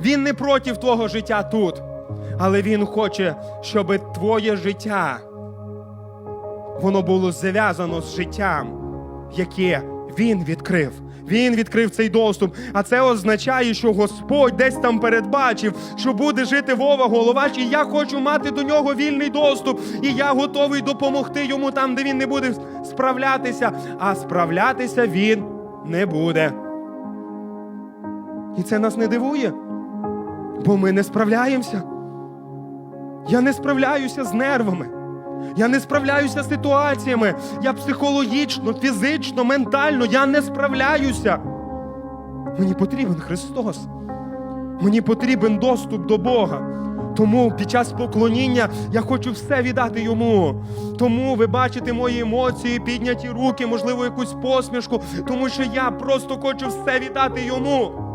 Він не проти твого життя тут, але Він хоче, щоб твоє життя воно було зв'язано з життям, яке Він відкрив. Він відкрив цей доступ. А це означає, що Господь десь там передбачив, що буде жити Вова Головач, і я хочу мати до нього вільний доступ. І я готовий допомогти йому там, де він не буде справлятися. А справлятися він не буде. І це нас не дивує, бо ми не справляємося. Я не справляюся з нервами. Я не справляюся з ситуаціями. Я психологічно, фізично, ментально я не справляюся. Мені потрібен Христос. Мені потрібен доступ до Бога. Тому під час поклоніння я хочу все віддати йому. Тому ви бачите мої емоції, підняті руки, можливо, якусь посмішку, тому що я просто хочу все віддати йому.